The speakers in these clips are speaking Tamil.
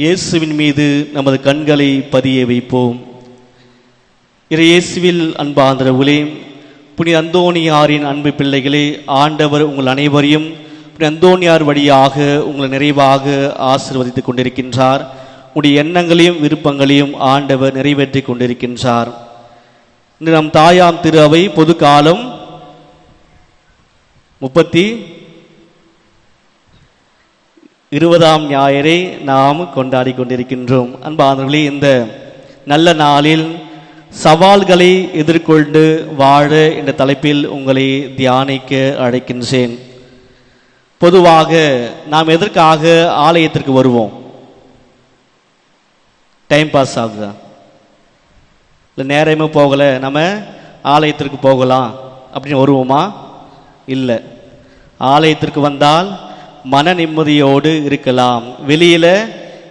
இயேசுவின் மீது நமது கண்களை பதிய வைப்போம். இறை இயேசுவில் அன்பாந்தரவுகளே புனித அந்தோணியாரின் அன்பு பிள்ளைகளே ஆண்டவர் உங்கள் அனைவரையும் புனித அந்தோணியார் வழியாக உங்களை நிறைவாக ஆசிர்வதித்துக் கொண்டிருக்கின்றார். உடைய எண்ணங்களையும் விருப்பங்களையும் ஆண்டவர் நிறைவேற்றிக் கொண்டிருக்கின்றார். இன்று நம் தாயாம் திரு அவை பொது காலம் முப்பத்தி இருபதாம் ஞாயிறை நாம் கொண்டாடி கொண்டிருக்கின்றோம். அன்பானவர்களே இந்த நல்ல நாளில் சவால்களை எதிர்கொண்டு வாழ என்ற தலைப்பில் உங்களை தியானிக்க அழைக்கின்றேன். பொதுவாக நாம் எதற்காக ஆலயத்திற்கு வருவோம்? டைம் பாஸ் ஆகுதா? இல்லை நேரமே போகலை நம்ம ஆலயத்திற்கு போகலாம் அப்படின்னு வருவோமா? இல்லை. ஆலயத்திற்கு வந்தால் மன நிம்மதியோடு இருக்கலாம். வெளியில்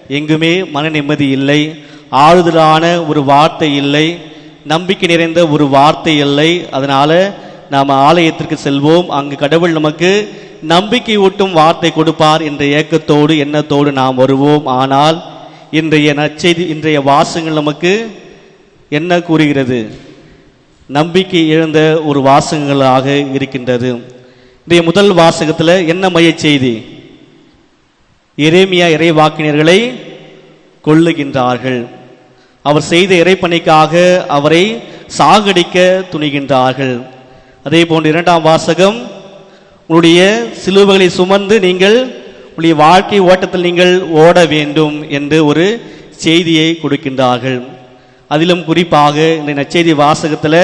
எங்குமே மன நிம்மதி இல்லை. ஆறுதலான ஒரு வார்த்தை இல்லை. நம்பிக்கை நிறைந்த ஒரு வார்த்தை இல்லை. அதனால் நாம் ஆலயத்திற்கு செல்வோம். அங்கு கடவுள் நமக்கு நம்பிக்கை ஊட்டும் வார்த்தை கொடுப்பார் என்ற ஏக்கத்தோடு எண்ணத்தோடு நாம் வருவோம். ஆனால் இன்றைய நற்செய்தி இன்றைய வாசங்கள் நமக்கு என்ன கூறுகிறது? நம்பிக்கை இழந்த ஒரு வாசகங்களாக இருக்கின்றது. இன்றைய முதல் வாசகத்தில் என்ன மைய செய்தி? எரேமியா இறைவாக்கினர்களை கொள்ளுகின்றார்கள் அவர் செய்த இறைப்பணிக்காக அவரை சாகடிக்க துணிகின்றார்கள். அதே போன்று இரண்டாம் வாசகம் உங்களுடைய சிலுவைகளை சுமந்து நீங்கள் உங்களுடைய வாழ்க்கை ஓட்டத்தில் நீங்கள் ஓட வேண்டும் என்று ஒரு செய்தியை கொடுக்கின்றார்கள். அதிலும் குறிப்பாக இந்த நச்செய்தி வாசகத்தில்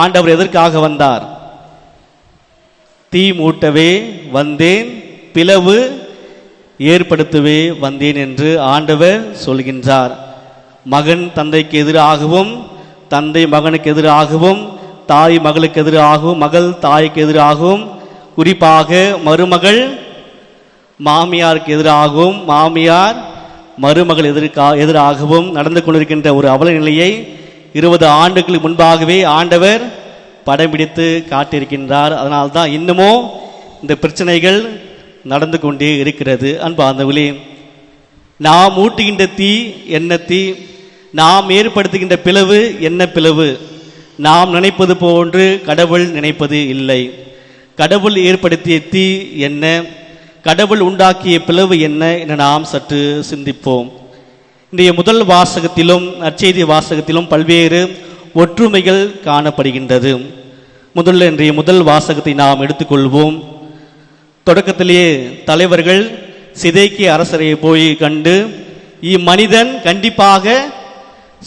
ஆண்டவர் எதற்காக வந்தார்? தீ மூட்டவே வந்தேன் பிளவு ஏற்படுத்தவே வந்தேன் என்று ஆண்டவர் சொல்கின்றார். மகன் தந்தைக்கு எதிராகவும் தந்தை மகனுக்கு எதிராகவும் தாய் மகளுக்கு எதிராகவும் மகள் தாய்க்கு எதிராகவும் குறிப்பாக மருமகள் மாமியாருக்கு எதிராகவும் மாமியார் மருமகள் எதிர்க்கா எதிராகவும் நடந்து கொண்டிருக்கின்ற ஒரு அவல நிலையை இருபது ஆண்டுகளுக்கு முன்பாகவே ஆண்டவர் படம் பிடித்து காட்டியிருக்கின்றார். அதனால்தான் இன்னமும் இந்த பிரச்சனைகள் நடந்து கொண்டே இருக்கிறது. அன்பாந்தவளே நாம் ஊட்டுகின்ற தீ என்ன தீ? நாம் ஏற்படுத்துகின்ற பிளவு என்ன பிளவு? நாம் நினைப்பது போன்று கடவுள் நினைப்பது இல்லை. கடவுள் ஏற்படுத்திய தீ என்ன? கடவுள் உண்டாக்கிய பிளவு என்ன என நாம் சற்று சிந்திப்போம். இன்றைய முதல் வாசகத்திலும் நற்செய்தி வாசகத்திலும் பல்வேறு ஒற்றுமைகள் காணப்படுகின்றது. முதல்ல இன்றைய முதல் வாசகத்தை நாம் எடுத்துக்கொள்வோம். தொடக்கத்திலேயே தலைவர்கள் சிதைக்கு அரசரை போய் கண்டு இம்மனிதன் கண்டிப்பாக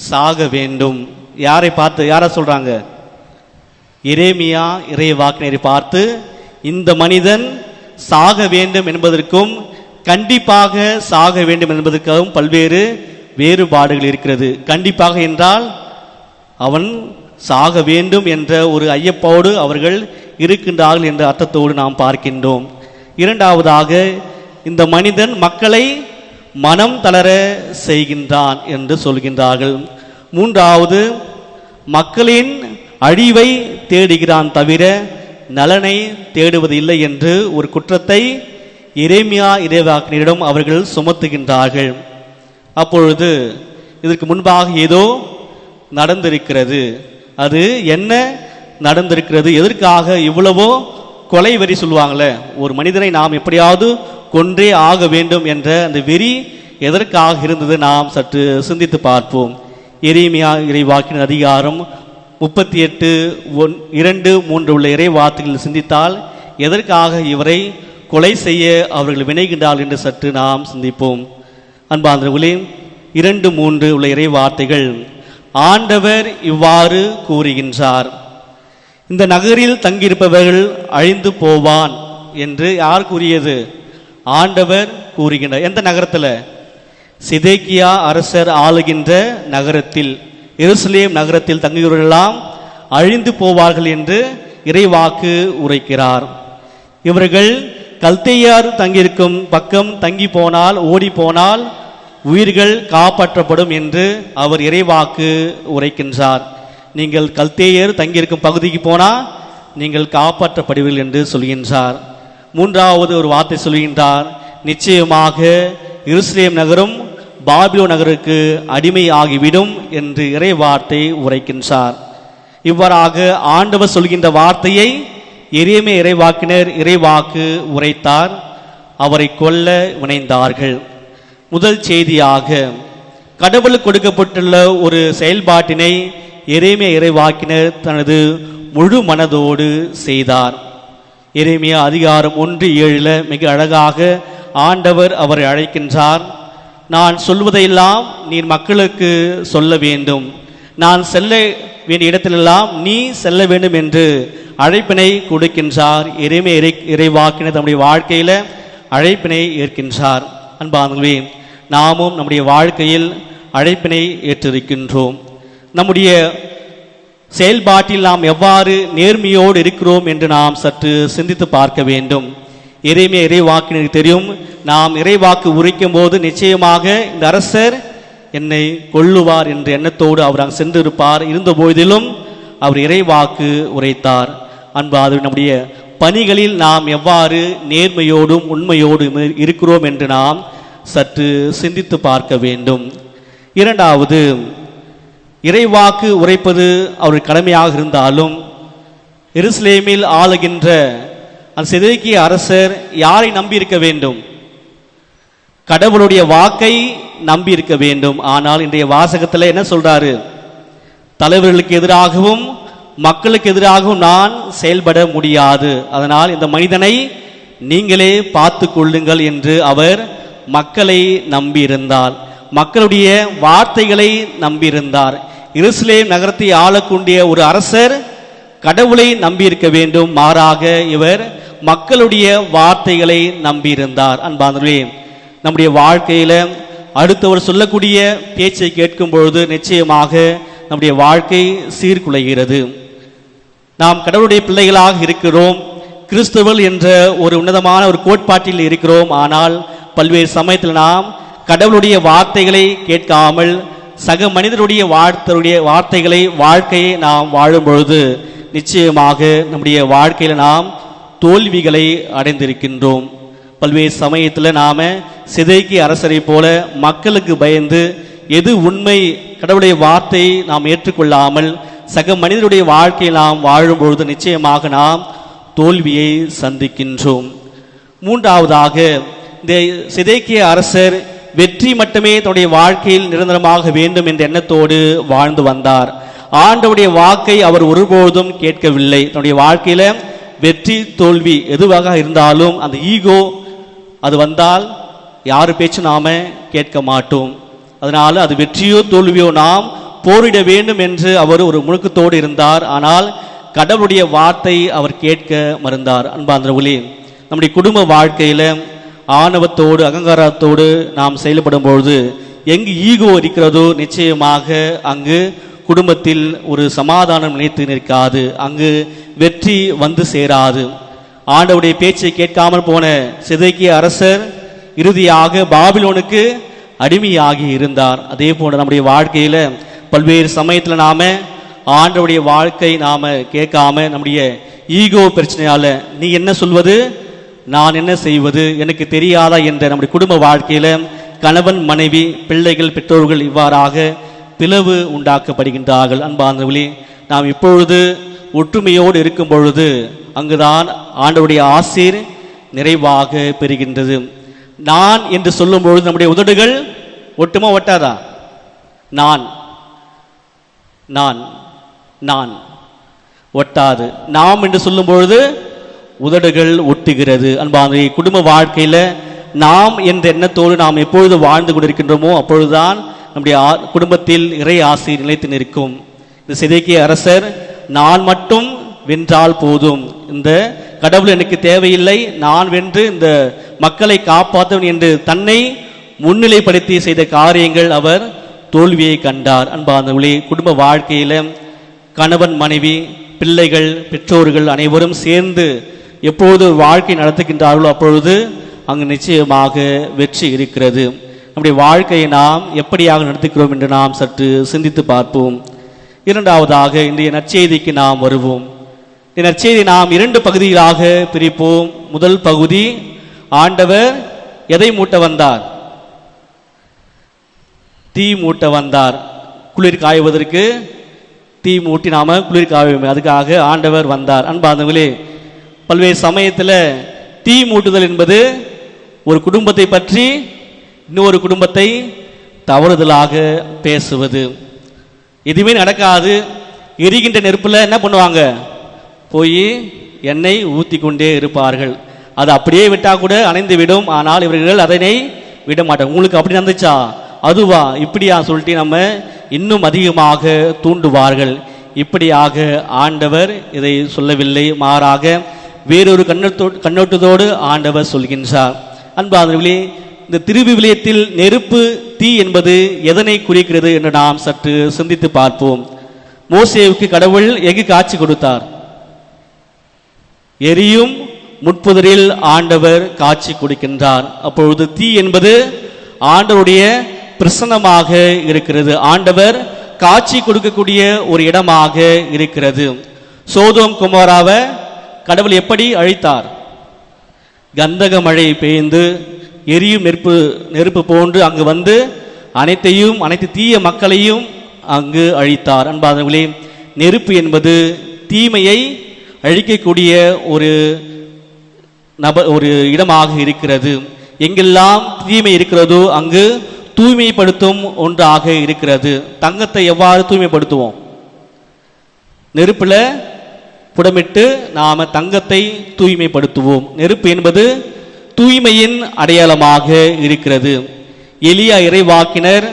சாக வேண்டும். யாரை பார்த்து யாரை சொல்கிறாங்க எரேமியா இறை வாக்கினரை பார்த்து இந்த மனிதன் சாக வேண்டும் என்பதற்கும் கண்டிப்பாக சாக வேண்டும் என்பதற்காகவும் பல்வேறு வேறுபாடுகள் இருக்கிறது. கண்டிப்பாக என்றால் அவன் சாக வேண்டும் என்ற ஒரு ஐயப்போடு அவர்கள் இருக்கின்றார்கள் என்ற அர்த்தத்தோடு நாம் பார்க்கின்றோம். இரண்டாவதாக இந்த மனிதன் மக்களை மனம் தளர செய்கின்றான் என்று சொல்கின்றார்கள். மூன்றாவது மக்களின் அழிவை தேடுகிறான் தவிர நலனை தேடுவது இல்லை என்று ஒரு குற்றத்தை இறைமையா இறைவாக்கினரிடம் அவர்கள் சுமத்துகின்றார்கள். அப்பொழுது இதற்கு முன்பாக ஏதோ நடந்திருக்கிறது. அது என்ன நடந்திருக்கிறது? எதற்காக இவ்வளவோ கொலை வெறி சொல்லுவாங்களே ஒரு மனிதனை நாம் எப்படியாவது கொன்றே ஆக வேண்டும் என்ற அந்த வெறி எதற்காக இருந்தது நாம் சற்று சிந்தித்து பார்ப்போம். எரிமையா இறைவாக்கின் அதிகாரம் முப்பத்தி எட்டு ஒன் இரண்டு மூன்று உள்ள இறை வார்த்தைகள் சிந்தித்தால் எதற்காக இவரை கொலை செய்ய அவர்கள் வினைகின்றார்கள் என்று சற்று நாம் சிந்திப்போம். அன்பாந்தர்களே இரண்டு மூன்று உள்ள இறை வார்த்தைகள் ஆண்டவர் இவ்வாறு கூறுகின்றார். இந்த நகரில் தங்கியிருப்பவர்கள் அழிந்து போவான் என்று யார் கூறியது? ஆண்டவர் கூறுகின்றார். எந்த நகரத்தில்? சிதேக்கியா அரசர் ஆளுகின்ற நகரத்தில் எருசலேம் நகரத்தில் தங்கியவர்களெல்லாம் அழிந்து போவார்கள் என்று இறைவாக்கு உரைக்கிறார். இவர்கள் கல்தையார் தங்கியிருக்கும் பக்கம் தங்கி போனால் ஓடி போனால் உயிர்கள் காப்பாற்றப்படும் என்று அவர் இறைவாக்கு உரைக்கின்றார். நீங்கள் கல்தேயர் தங்கியிருக்கும் பகுதிக்கு போனால் நீங்கள் காப்பாற்றப்படுவீர்கள் என்று சொல்கின்றார். மூன்றாவது ஒரு வார்த்தை சொல்கின்றார். நிச்சயமாக இருஸ்லேம் நகரும் பாபிலோ நகருக்கு அடிமை ஆகிவிடும் என்று இறை வார்த்தை உரைக்கின்றார். இவ்வாறாக ஆண்டவர் சொல்கின்ற வார்த்தையை எரியமே இறைவாக்கினர் இறைவாக்கு உரைத்தார். அவரை கொல்ல வினைந்தார்கள். முதல் செய்தியாக கடவுளுக்கு கொடுக்கப்பட்டுள்ள ஒரு செயல்பாட்டினை எரேமியா இறைவாக்கினர் தனது முழு மனதோடு செய்தார். எரேமியா அதிகாரம் ஒன்று ஏழில் மிக அழகாக ஆண்டவர் அவரை அழைக்கின்றார். நான் சொல்வதையெல்லாம் நீர் மக்களுக்கு சொல்ல வேண்டும். நான் செல்ல வேண்டிய இடத்திலெல்லாம் நீ செல்ல வேண்டும் என்று அழைப்பினை கொடுக்கின்றார். எரேமே இறை இறைவாக்கினர் தம்முடைய வாழ்க்கையில் அழைப்பினை ஏற்கின்றார். அன்பானவே நாமும் நம்முடைய வாழ்க்கையில் அழைப்பினை ஏற்றிருக்கின்றோம். நம்முடைய செயல்பாட்டில் நாம் எவ்வாறு நேர்மையோடு இருக்கிறோம் என்று நாம் சற்று சிந்தித்து பார்க்க வேண்டும். எதையுமே இறைவாக்கு தெரியும் நாம் இறைவாக்கு உரைக்கும் போது நிச்சயமாக இந்த அரசர் என்னை கொள்ளுவார் என்ற எண்ணத்தோடு அவர் அங்கு சென்றிருப்பார். இருந்த போதிலும் அவர் இறைவாக்கு உரைத்தார். அன்பாது நம்முடைய பணிகளில் நாம் எவ்வாறு நேர்மையோடும் உண்மையோடும் இருக்கிறோம் என்று நாம் சற்று சிந்தித்து பார்க்க வேண்டும். இரண்டாவது இறைவாக்கு உரைப்பது அவர் கடமையாக இருந்தாலும் எருசலேமில் ஆளுகின்ற அந்த செதுக்கிய அரசர் யாரை நம்பியிருக்க வேண்டும்? கடவுளுடைய வாக்கை நம்பியிருக்க வேண்டும். ஆனால் இன்றைய வாசகத்தில் என்ன சொல்றாரு? தலைவர்களுக்கு எதிராகவும் மக்களுக்கு எதிராகவும் நான் செயல்பட முடியாது. அதனால் இந்த மனிதனை நீங்களே பார்த்து கொள்ளுங்கள் என்று அவர் மக்களை நம்பியிருந்தார். மக்களுடைய வார்த்தைகளை நம்பியிருந்தார். எருசலேம் நகரத்தை ஆளக்கூடிய ஒரு அரசர் கடவுளை நம்பியிருக்க வேண்டும். மாறாக இவர் மக்களுடைய வார்த்தைகளை நம்பியிருந்தார். அன்பானவர்களே நம்முடைய வாழ்க்கையில் அடுத்தவர் சொல்லக்கூடிய பேச்சை கேட்கும் பொழுது நிச்சயமாக நம்முடைய வாழ்க்கை சீர்குலைகிறது. நாம் கடவுளுடைய பிள்ளைகளாக இருக்கிறோம். கிறிஸ்துவல் என்ற ஒரு உன்னதமான ஒரு கோட்பாட்டில் இருக்கிறோம். ஆனால் பல்வேறு சமயத்தில் நாம் கடவுளுடைய வார்த்தைகளை கேட்காமல் சக மனிதருடைய வார்த்தையுடைய வார்த்தைகளை வாழ்க்கையை நாம் வாழும் பொழுது நிச்சயமாக நம்முடைய வாழ்க்கையில் நாம் தோல்விகளை அடைந்திருக்கின்றோம். பல்வேறு சமயத்தில் நாம் சிதைக்கு அரசரை போல மக்களுக்கு பயந்து எது உண்மை கடவுளுடைய வார்த்தையை நாம் ஏற்றுக்கொள்ளாமல் சக மனிதருடைய வாழ்க்கையை நாம் வாழும் பொழுது நிச்சயமாக நாம் தோல்வியை சந்திக்கின்றோம். மூன்றாவதாக இந்த சிதைக்கிய அரசர் வெற்றி மட்டுமே தன்னுடைய வாழ்க்கையில் நிரந்தரமாக வேண்டும் என்ற எண்ணத்தோடு வாழ்ந்து வந்தார். ஆண்டவுடைய வாக்கை அவர் ஒருபோதும் கேட்கவில்லை. தன்னுடைய வாழ்க்கையில வெற்றி தோல்வி எதுவாக இருந்தாலும் அந்த ஈகோ அது வந்தால் யாரு பேச்சு நாம கேட்க மாட்டோம். அதனால அது வெற்றியோ தோல்வியோ நாம் போரிட வேண்டும் என்று அவர் ஒரு முழுக்கத்தோடு இருந்தார். ஆனால் கடவுளுடைய வார்த்தை அவர் கேட்க மறந்தார். அன்பாந்திர ஒளி நம்முடைய குடும்ப வாழ்க்கையில ஆணவத்தோடு அகங்காரத்தோடு நாம் செயல்படும் பொழுது எங்கு ஈகோ இருக்கிறதோ நிச்சயமாக அங்கு குடும்பத்தில் ஒரு சமாதானம் நிலைத்து நிற்காது. அங்கு வெற்றி வந்து சேராது. ஆண்டவுடைய பேச்சை கேட்காமல் போன சிதைக்கிய அரசர் இறுதியாக பாபிலோனுக்கு அடிமையாகி இருந்தார். அதே போன்று நம்முடைய வாழ்க்கையில் பல்வேறு சமயத்தில் நாம் ஆண்டவுடைய வாழ்க்கை நாம் கேட்காம நம்முடைய ஈகோ பிரச்சனையால் நீ என்ன சொல்வது? நான் என்ன செய்வது? எனக்கு தெரியாதா என்ற நம்முடைய குடும்ப வாழ்க்கையில் கணவன் மனைவி பிள்ளைகள் பெற்றோர்கள் இவ்வாறாக பிளவு உண்டாக்கப்படுகின்றார்கள். அன்பார்ந்தவர்களே நாம் இப்பொழுது ஒற்றுமையோடு இருக்கும் பொழுது அங்குதான் ஆண்டவுடைய ஆசீர் நிறைவாக பெறுகின்றது. நான் என்று சொல்லும் பொழுது நம்முடைய உதடுகள் ஒட்டுமா ஒட்டாதா? நான் நான் நான் ஒட்டாது. நாம் என்று சொல்லும் பொழுது உதடுகள் ஒட்டுகிறது. அன்பான குடும்ப வாழ்க்கையில் நாம் என்ற எண்ணத்தோடு நாம் எப்பொழுது வாழ்ந்து கொண்டிருக்கின்றோமோ அப்பொழுதுதான் நம்முடைய குடும்பத்தில் இறை ஆசை நிலைத்து நிற்கும். இந்த சிதைக்கிய அரசர் நான் மட்டும் வென்றால் போதும். இந்த கடவுள் எனக்கு தேவையில்லை. நான் வென்று இந்த மக்களை காப்பாற்றவன் என்று தன்னை முன்னிலைப்படுத்தி செய்த காரியங்கள் அவர் தோல்வியை கண்டார். அன்பார்ந்தவர்களே குடும்ப வாழ்க்கையில் கணவன் மனைவி பிள்ளைகள் பெற்றோர்கள் அனைவரும் சேர்ந்து எப்பொழுது வாழ்க்கை நடத்துகின்றார்களோ அப்பொழுது அங்கு நிச்சயமாக வெற்றி இருக்கிறது. நம்முடைய வாழ்க்கையை நாம் எப்படியாக நடத்துகிறோம் என்று நாம் சற்று சிந்தித்து பார்ப்போம். இரண்டாவதாக இன்றைய நற்செய்திக்கு நாம் வருவோம். இந்த நற்செய்தி நாம் இரண்டு பகுதிகளாக பிரிப்போம். முதல் பகுதி ஆண்டவர் எதை மூட்ட வந்தார்? தீ மூட்ட வந்தார். குளிர் காய்வதற்கு தீ மூட்டி நாம குளிர் காய அதுக்காக ஆண்டவர் வந்தார். அன்பார்ந்தவர்களே பல்வேறு சமயத்தில் தீ மூட்டுதல் என்பது ஒரு குடும்பத்தை பற்றி இன்னொரு குடும்பத்தை தவறுதலாக பேசுவது. எதுவுமே நடக்காது. எரிகின்ற நெருப்பில் என்ன பண்ணுவாங்க? போய் எண்ணெய் ஊற்றி கொண்டே இருப்பார்கள். அது அப்படியே விட்டால் கூட அணைந்து விடும். ஆனால் இவர்கள் அதனை விட மாட்டாங்க. உங்களுக்கு அப்படி நடந்துச்சா? அதுவா? இப்படியா சொல்லிட்டு நம்ம இன்னும் அதிகமாக தூண்டுவார்கள். இப்படியாக ஆண்டவர் இதை சொல்லவில்லை. மாறாக வேறொரு கண்ணோட்டோ கண்ணோட்டத்தோடு ஆண்டவர் சொல்கின்றார். அன்பாதவர்களே இந்த திருவிவிலியத்தில் நெருப்பு தீ என்பது எதனை குறிக்கிறது என்று நாம் சற்று சிந்தித்து பார்ப்போம். மோசேவுக்கு கடவுள் எங்கு காட்சி கொடுத்தார்? எரியும் முட்புதரில் ஆண்டவர் காட்சி கொடுக்கின்றார். அப்பொழுது தீ என்பது ஆண்டவருடைய பிரசன்னமாக இருக்கிறது. ஆண்டவர் காட்சி கொடுக்கக்கூடிய ஒரு இடமாக இருக்கிறது. சோதோம் குமாராவை கடவுள் எப்படி அழித்தார்? கந்தக மழை பெய்ந்து எரியும் நெருப்பு நெருப்பு போன்று அங்கு வந்து அனைத்தையும் அனைத்து தீய மக்களையும் அங்கு அழித்தார். அன்பாதவர்களே நெருப்பு என்பது தீமையை அழிக்கக்கூடிய ஒரு நப ஒரு இடமாக இருக்கிறது. எங்கெல்லாம் தீமை இருக்கிறதோ அங்கு தூய்மைப்படுத்தும் ஒன்றாக இருக்கிறது. தங்கத்தை எவ்வாறு தூய்மைப்படுத்துவோம்? நெருப்பில் புடமிட்டு நாம தங்கத்தை தூய்மைப்படுத்துவோம். நெருப்பு என்பது தூய்மையின் அடையாளமாக இருக்கிறது. எளிய இறைவாக்கினர்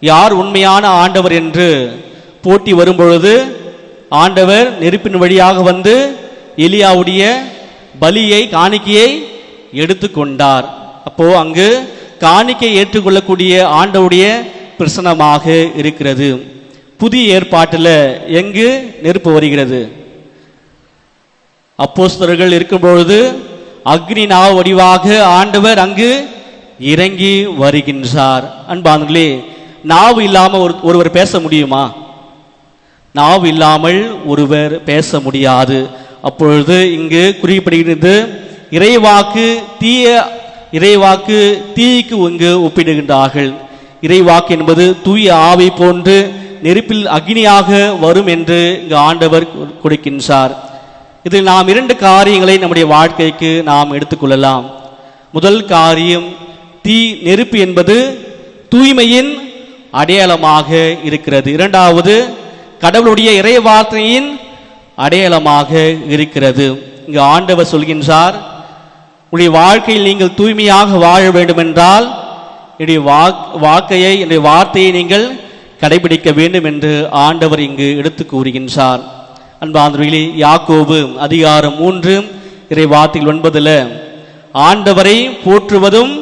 யார் உண்மையான ஆண்டவர் என்று போட்டி வரும்பொழுது ஆண்டவர் நெருப்பின் வழியாக வந்து எலியாவுடைய பலியை காணிக்கையை எடுத்துக்கொண்டார். அப்போ அங்கு காணிக்கை ஏற்றுக்கொள்ளக்கூடிய ஆண்டவுடைய பிரசனமாக இருக்கிறது. புதிய ஏற்பாட்டில் எங்கு நெருப்பு வருகிறது? அப்போஸ்தர்கள் இருக்கும் பொழுது அக்னி நாவ வடிவாக ஆண்டவர் அங்கு இறங்கி வருகின்றார். அன்பானங்களே நாவு இல்லாமல் ஒரு ஒருவர் பேச முடியுமா? நாவு இல்லாமல் ஒருவர் பேச முடியாது. அப்பொழுது இங்கு குறிப்பிடுகிறது இறைவாக்கு தீய இறைவாக்கு தீக்கு இங்கு ஒப்பிடுகின்றார்கள். இறைவாக்கு என்பது தூய ஆவை போன்று நெருப்பில் அக்னியாக வரும் என்று இங்கு ஆண்டவர் கொடுக்கின்றார். இதில் நாம் இரண்டு காரியங்களை நம்முடைய வாழ்க்கைக்கு நாம் எடுத்துக்கொள்ளலாம். முதல் காரியம் தீ நெருப்பு என்பது தூய்மையின் அடையாளமாக இருக்கிறது. இரண்டாவது கடவுளுடைய இறை வார்த்தையின் அடையாளமாக இருக்கிறது. இங்கு ஆண்டவர் சொல்கின்றார் உங்களுடைய வாழ்க்கையில் நீங்கள் தூய்மையாக வாழ வேண்டுமென்றால் என்னுடைய வாக் வாக்கையை என்னுடைய வார்த்தையை நீங்கள் கடைபிடிக்க வேண்டும் என்று ஆண்டவர் இங்கு எடுத்து கூறுகின்றார். அன்பாந்தர்களே யாக்கோபு அதிகாரம் மூன்று இறை வார்த்தைகள் ஒன்பதுல ஆண்டவரை போற்றுவதும்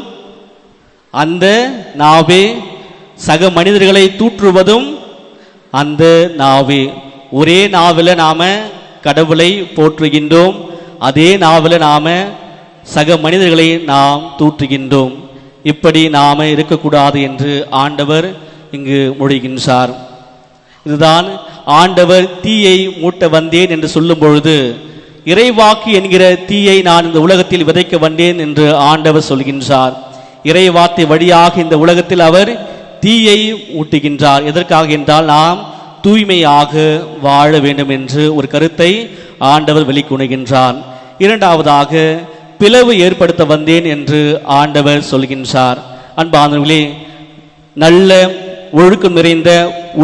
அந்த நாவே சக மனிதர்களை தூற்றுவதும் அந்த நாவே. ஒரே நாவில் நாம கடவுளை போற்றுகின்றோம் அதே நாவில் நாம சக மனிதர்களை நாம் தூற்றுகின்றோம். இப்படி நாம இருக்கக்கூடாது என்று ஆண்டவர் இங்கு மொழிகின்றார் இதுதான் ஆண்டவர் தீயை மூட்ட வந்தேன் என்று சொல்லும் பொழுது இறைவாக்கு என்கிற தீயை நான் இந்த உலகத்தில் விதைக்க வந்தேன் என்று ஆண்டவர் சொல்கின்றார். இறைவார்த்தை வழியாக இந்த உலகத்தில் அவர் தீயை ஊட்டுகின்றார். எதற்காக என்றால் நாம் தூய்மையாக வாழ வேண்டும் என்று ஒரு கருத்தை ஆண்டவர் வெளிக்கொணுகின்றார். இரண்டாவதாக பிளவு ஏற்படுத்த வந்தேன் என்று ஆண்டவர் சொல்கின்றார். அன்பானவர்களே நல்ல ஒழுக்கம் நிறைந்த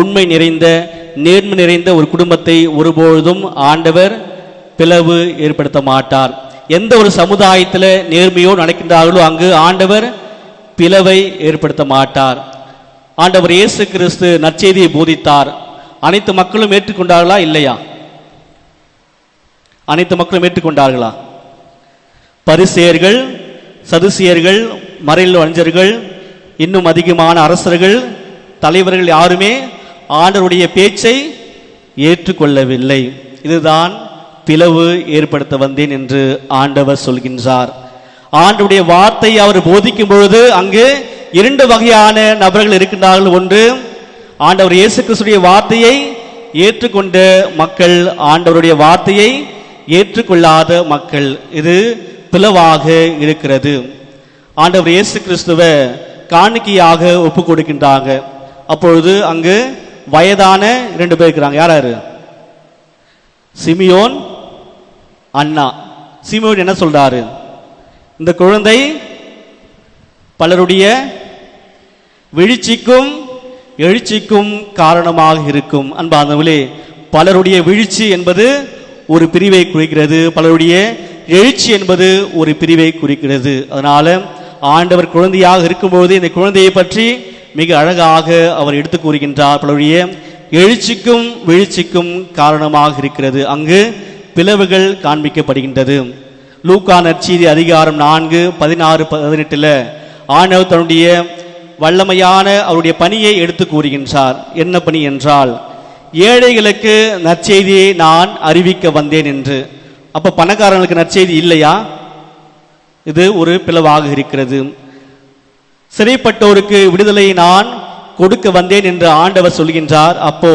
உண்மை நிறைந்த நேர்மை நிறைந்த ஒரு குடும்பத்தை ஒருபொழுதும் ஆண்டவர் பிளவு ஏற்படுத்த மாட்டார். எந்த ஒரு சமுதாயத்தில் நேர்மையோ நடக்கின்றார்களோ அங்கு ஆண்டவர் பிளவை ஏற்படுத்த மாட்டார். ஆண்டவர் இயேசு கிறிஸ்து நற்செய்தியை போதித்தார். அனைத்து மக்களும் ஏற்றுக்கொண்டார்களா? இல்லையா? அனைத்து மக்களும் ஏற்றுக்கொண்டார்களா? பரிசேயர்கள் சதுசியர்கள் மறையில் வஞ்சர்கள் இன்னும் அதிகமான அரசர்கள் தலைவர்கள் யாருமே ஆண்டவருடைய பேச்சை ஏற்றுக்கொள்ளவில்லை. இதுதான் பிளவு ஏற்படுத்த வந்தேன் என்று ஆண்டவர் சொல்கின்றார். ஆண்டவருடைய வார்த்தை அவர் போதிக்கும் பொழுது அங்கு இரண்டு வகையான நபர்கள் இருக்கின்றார்கள். ஒன்று ஆண்டவர் இயேசு கிறிஸ்துடைய வார்த்தையை ஏற்றுக்கொண்ட மக்கள் ஆண்டவருடைய வார்த்தையை ஏற்றுக்கொள்ளாத மக்கள். இது பிளவாக இருக்கிறது. ஆண்டவர் இயேசு கிறிஸ்துவ காணிக்கையாக ஒப்பு கொடுக்கின்றாங்க அப்பொழுது அங்கு வயதான இரண்டு பேர் இருக்கிறாங்க. யார் யாரு? சிமியோன் அண்ணா. சிமியோன் என்ன சொல்றாரு? இந்த குழந்தை பலருடைய விழிச்சிக்கும் எழுச்சிக்கும் காரணமாக இருக்கும். அன்பானவர்களே பலருடைய வீழ்ச்சி என்பது ஒரு பிரிவை குறிக்கிறது. பலருடைய எழுச்சி என்பது ஒரு பிரிவை குறிக்கிறது. அதனால ஆண்டவர் குழந்தையாக இருக்கும்போது இந்த குழந்தையை பற்றி மிக அழகாக அவர் எடுத்து கூறுகின்றார் பலருடைய எழுச்சிக்கும் வீழ்ச்சிக்கும் காரணமாக இருக்கிறது. அங்கு பிளவுகள் காண்பிக்கப்படுகின்றது. லூக்கா நற்செய்தி அதிகாரம் நான்கு பதினாறு பதினெட்டில் ஆண்டவர் தன்னுடைய வல்லமையான அவருடைய பணியை எடுத்து கூறுகின்றார். என்ன பணி என்றால் ஏழைகளுக்கு நற்செய்தியை நான் அறிவிக்க வந்தேன் என்று. அப்போ பணக்காரங்களுக்கு நற்செய்தி இல்லையா? இது ஒரு பிளவாக இருக்கிறது. சிறைப்பட்டோருக்கு விடுதலை நான் கொடுக்க வந்தேன் என்று ஆண்டவர் சொல்கின்றார். அப்போ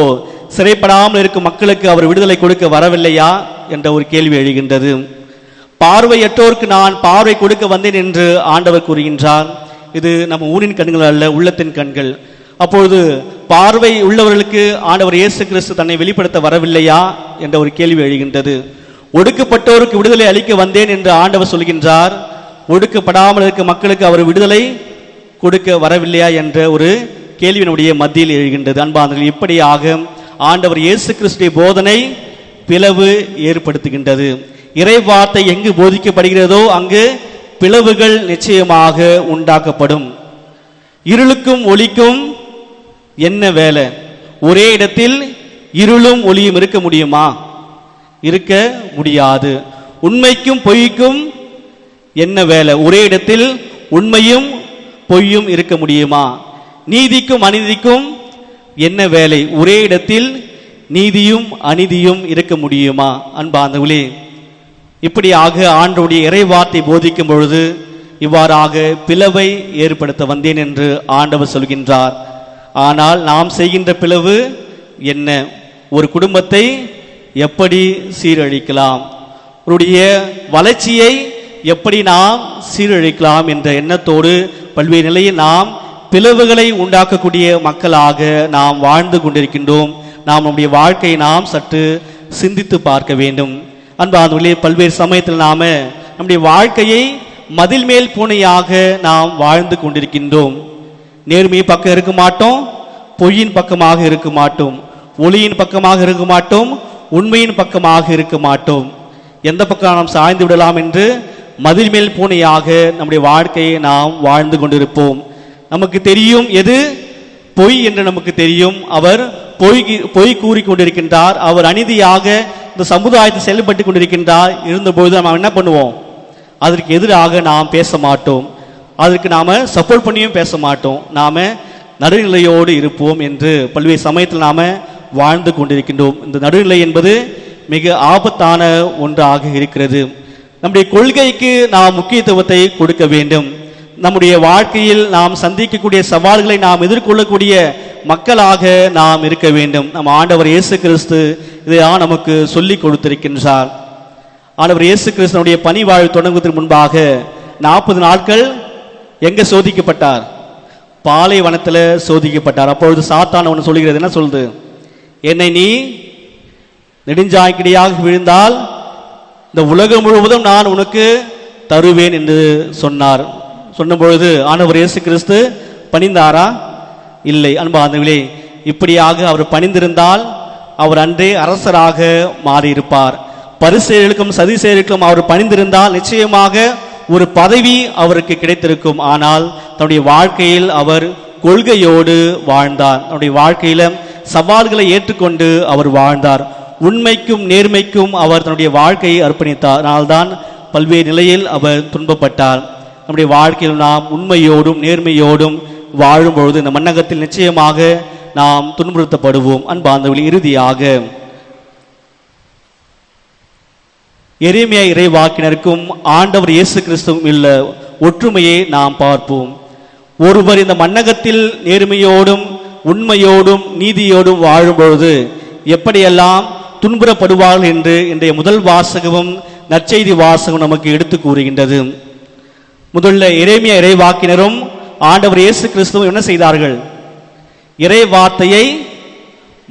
சிறைப்படாமல் இருக்கும் மக்களுக்கு அவர் விடுதலை கொடுக்க வரவில்லையா என்ற ஒரு கேள்வி எழுகின்றது. பார்வையற்றோருக்கு நான் பார்வை கொடுக்க வந்தேன் என்று ஆண்டவர் கூறுகின்றார். இது நம்ம ஊரின் கண்கள் அல்ல உள்ளத்தின் கண்கள். அப்பொழுது பார்வை உள்ளவர்களுக்கு ஆண்டவர் இயேசு கிறிஸ்து தன்னை வெளிப்படுத்த வரவில்லையா என்ற ஒரு கேள்வி எழுகின்றது. ஒடுக்கப்பட்டோருக்கு விடுதலை அளிக்க வந்தேன் என்று ஆண்டவர் சொல்கின்றார். ஒடுக்கப்படாமல் இருக்க மக்களுக்கு அவர் விடுதலை கொடுக்க வரவில்லையா என்ற ஒரு கேள்வியினுடைய மத்தியில் எழுகின்றது. அன்பானவர்கள் இப்படியாக ஆண்டவர் இயேசு கிறிஸ்துடைய போதனை பிளவு ஏற்படுத்துகின்றது. இறை வார்த்தை எங்கு போதிக்கப்படுகிறதோ அங்கு பிளவுகள் நிச்சயமாக உண்டாக்கப்படும். இருளுக்கும் ஒளிக்கும் என்ன வேலை? ஒரே இடத்தில் இருளும் ஒளியும் இருக்க முடியுமா? இருக்க முடியாது. உண்மைக்கும் பொய்க்கும் என்ன வேலை? ஒரே இடத்தில் உண்மையும் பொய்யும் இருக்க முடியுமா? நீதிக்கும் அநீதிக்கும் என்ன வேலை? ஒரே இடத்தில் நீதியும் அநீதியும் இருக்க முடியுமா? அன்பாந்தவுளே இப்படியாக ஆண்டோடைய இறைவார்த்தை போதிக்கும் பொழுது இவ்வாறாக பிளவை ஏற்படுத்த வந்தேன் என்று ஆண்டவர் சொல்கின்றார். ஆனால் நாம் செய்கின்ற பிளவு என்ன? ஒரு குடும்பத்தை எப்படி சீரழிக்கலாம்? அவருடைய வளர்ச்சியை எப்படி நாம் சீரழிக்கலாம் என்ற எண்ணத்தோடு பல்வேறு நிலையில் நாம் பிளவுகளை உண்டாக்கக்கூடிய மக்களாக நாம் வாழ்ந்து கொண்டிருக்கின்றோம். நாம் நம்முடைய வாழ்க்கையை நாம் சற்று சிந்தித்து பார்க்க வேண்டும். அன்பானவர்களே பல்வேறு சமயத்தில் நாம நம்முடைய வாழ்க்கையை மதில் மேல் பூனையாக நாம் வாழ்ந்து கொண்டிருக்கின்றோம். நேர்மை பக்கம் இருக்க மாட்டோம் பொய்யின் பக்கமாக இருக்க மாட்டோம் ஒளியின் பக்கமாக இருக்க மாட்டோம் உண்மையின் பக்கமாக இருக்க மாட்டோம். எந்த பக்கம் நாம் சாய்ந்து விடலாம் என்று மதில் மேல் பூனையாக நம்முடைய வாழ்க்கையை நாம் வாழ்ந்து கொண்டிருப்போம். நமக்கு தெரியும் எது? பொய் என்று நமக்கு தெரியும். அவர் பொய் பொய் கூறி கொண்டிருக்கின்றார் அவர் அநீதியாக இந்த சமுதாயத்தை செயல்பட்டு கொண்டிருக்கின்றார். இருந்தபோது நாம் என்ன பண்ணுவோம்? அதற்கு எதிராக நாம் பேச மாட்டோம். அதற்கு நாம் சப்போர்ட் பண்ணியும் பேச மாட்டோம். நாம் நடுநிலையோடு இருப்போம் என்று பல்வேறு சமயத்தில் நாம் வாழ்ந்து கொண்டிருக்கின்றோம். இந்த நடுநிலை என்பது மிக ஆபத்தான ஒன்றாக இருக்கிறது. நம்முடைய கொள்கைக்கு நாம் முக்கியத்துவத்தை கொடுக்க வேண்டும். நம்முடைய வாழ்க்கையில் நாம் சந்திக்கக்கூடிய சவால்களை நாம் எதிர்கொள்ளக்கூடிய மக்களாக நாம் இருக்க வேண்டும். நம் ஆண்டவர் இயேசு கிறிஸ்து இதைதான் நமக்கு சொல்லிக் கொடுத்திருக்கின்றார். ஆண்டவர் இயேசு கிறிஸ்தனுடைய பணி வாழ்வு தொடங்குவதற்கு முன்பாக நாற்பது நாட்கள் எங்க சோதிக்கப்பட்டார்? பாலைவனத்தில் சோதிக்கப்பட்டார். அப்பொழுது சாத்தான் அவன் சொல்கிறது என்ன சொல்லுது? என்னை நீ நெடுஞ்சாய்க்கிடியாக விழுந்தால் இந்த உலகம் முழுவதும் நான் உனக்கு தருவேன் என்று சொன்னார். சொன்ன பொழுது ஆண்டவர் இயேசு கிறிஸ்து பணிந்தாரா? இல்லை அன்பாந்தவிலே இப்படியாக அவர் பணிந்திருந்தால் அவர் அன்றே அரசராக மாறியிருப்பார். பரிசெயலுக்கும் சதிசெயலுக்கும் அவர் பணிந்திருந்தால் நிச்சயமாக ஒரு பதவி அவருக்கு கிடைத்திருக்கும். ஆனால் தன்னுடைய வாழ்க்கையில் அவர் கொள்கையோடு வாழ்ந்தார். தன்னுடைய வாழ்க்கையில சவால்களை ஏற்றுக்கொண்டு அவர் வாழ்ந்தார். உண்மைக்கும் நேர்மைக்கும் அவர் தன்னுடைய வாழ்க்கையை அர்ப்பணித்தார். அதனால்தான் பல்வேறு நிலையில் அவர் துன்பப்பட்டார். நம்முடைய வாழ்க்கையில் நாம் உண்மையோடும் நேர்மையோடும் வாழும் பொழுது இந்த மன்னகத்தில் நிச்சயமாக நாம் துன்புறுத்தப்படுவோம். அன்பாந்தவழி இறுதியாக எரேமியா இறைவாக்கினருக்கும் ஆண்டவர் இயேசு கிறிஸ்துவும் உள்ள ஒற்றுமையை நாம் பார்ப்போம். ஒருவர் இந்த மன்னகத்தில் நேர்மையோடும் உண்மையோடும் நீதியோடும் வாழும் பொழுது எப்படியெல்லாம் துன்புறப்படுவார்கள் என்று இன்றைய முதல் வாசகமும் நற்செய்தி வாசகம் நமக்கு எடுத்து கூறுகின்றது. முதல்ல இறைமைய இறைவாக்கினரும் ஆண்டவர் இயேசு கிறிஸ்துவும் என்ன செய்தார்கள்? இறை வார்த்தையை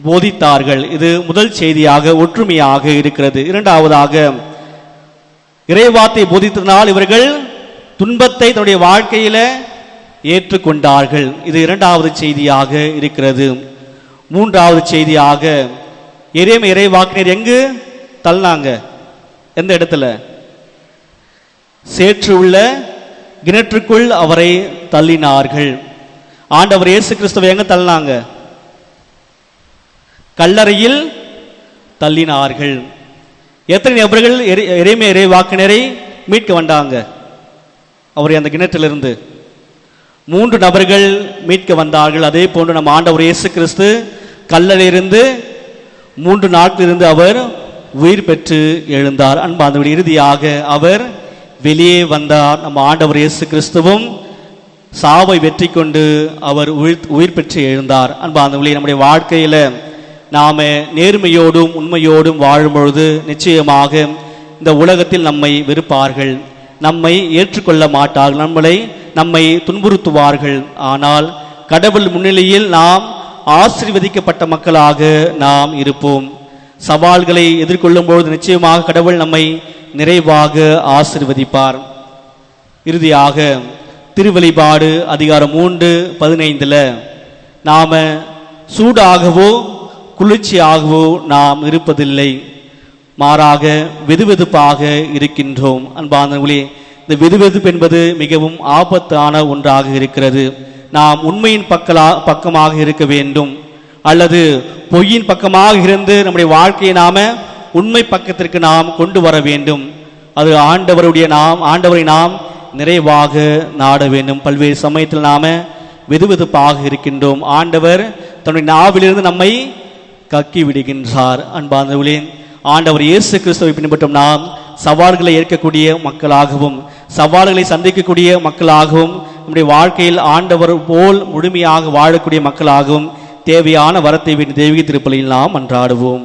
போதித்தார்கள். இது முதல் செய்தியாக ஒற்றுமையாக இருக்கிறது. இரண்டாவதாக இறைவார்த்தை போதித்ததனால் இவர்கள் துன்பத்தை தன்னுடைய வாழ்க்கையில ஏற்றுக்கொண்டார்கள். இது இரண்டாவது செய்தியாக இருக்கிறது. மூன்றாவது செய்தியாக எரியம் இறை வாக்கினர் எங்கு? தள்ளினாங்க எந்த இடத்துல? சேற்று உள்ள கிணற்றுக்குள் அவரை தள்ளினார்கள். ஆண்டவர் இயேசு கிறிஸ்துவை எங்க தள்ளினாங்க? கல்லறையில் தள்ளினார்கள். எத்தனை நபர்கள் இறைமை இறை வாக்கினரை மீட்க வந்தாங்க? அவரை அந்த கிணற்றிலிருந்து. மூன்று நபர்கள் மீட்க வந்தார்கள். அதே போன்று நம்ம ஆண்டவர் இயேசு கிறிஸ்து கல்லறையிலிருந்து மூன்று நாட்களிலிருந்து அவர் உயிர் பெற்று எழுந்தார். அன்பாந்தவர்கள் இறுதியாக அவர் வெளியே வந்தார். நம்ம ஆண்டவர் இயேசு கிறிஸ்துவும் சாவை வெற்றி கொண்டு அவர் உயிர் உயிர் பெற்று எழுந்தார். அன்பாந்தவர்களே நம்முடைய வாழ்க்கையில் நாம நேர்மையோடும் உண்மையோடும் வாழும் பொழுது நிச்சயமாக இந்த உலகத்தில் நம்மை வெறுப்பார்கள். நம்மை ஏற்றுக்கொள்ள மாட்டார்கள். நம்மளை நம்மை துன்புறுத்துவார்கள். ஆனால் கடவுள் முன்னிலையில் நாம் ஆசிர்வதிக்கப்பட்ட மக்களாக நாம் இருப்போம். சவால்களை எதிர்கொள்ளும் பொழுது நிச்சயமாக கடவுள் நம்மை நிறைவாக ஆசிர்வதிப்பார். இறுதியாக திருவழிபாடு அதிகாரம் மூன்று பதினைந்தில் நாம் சூடாகவோ குளிர்ச்சியாகவோ நாம் இருப்பதில்லை. மாறாக வெதுவெதுப்பாக இருக்கின்றோம். அன்பானவர்களே இந்த வெதுவெதுப்பு என்பது மிகவும் ஆபத்தான ஒன்றாக இருக்கிறது. நாம் உண்மையின் பக்கலா பக்கமாக இருக்க வேண்டும். அல்லது பொய்யின் பக்கமாக இருந்து நம்முடைய வாழ்க்கையை நாம உண்மை பக்கத்திற்கு நாம் கொண்டு வர வேண்டும். அது ஆண்டவருடைய நாம் ஆண்டவரை நாம் நிறைவாக நாட வேண்டும். பல்வேறு சமயத்தில் நாம வெதுவெதுப்பாக இருக்கின்றோம். ஆண்டவர் தன்னுடைய நாவிலிருந்து நம்மை கக்கி விடுகின்றார். அன்பார்ந்தவர்களே ஆண்டவர் இயேசு கிறிஸ்துவை பின்பற்றும் நாம் சவால்களை ஏற்கக்கூடிய மக்களாகவும் சவால்களை சந்திக்கக்கூடிய மக்களாகவும் நம்முடைய வாழ்க்கையில் ஆண்டவர் போல் முழுமையாக வாழக்கூடிய மக்களாகவும் தேவையான வரத்தை வேண்டிய தெய்வீக திருப்பலியில் நாம் அன்றாடுவோம்.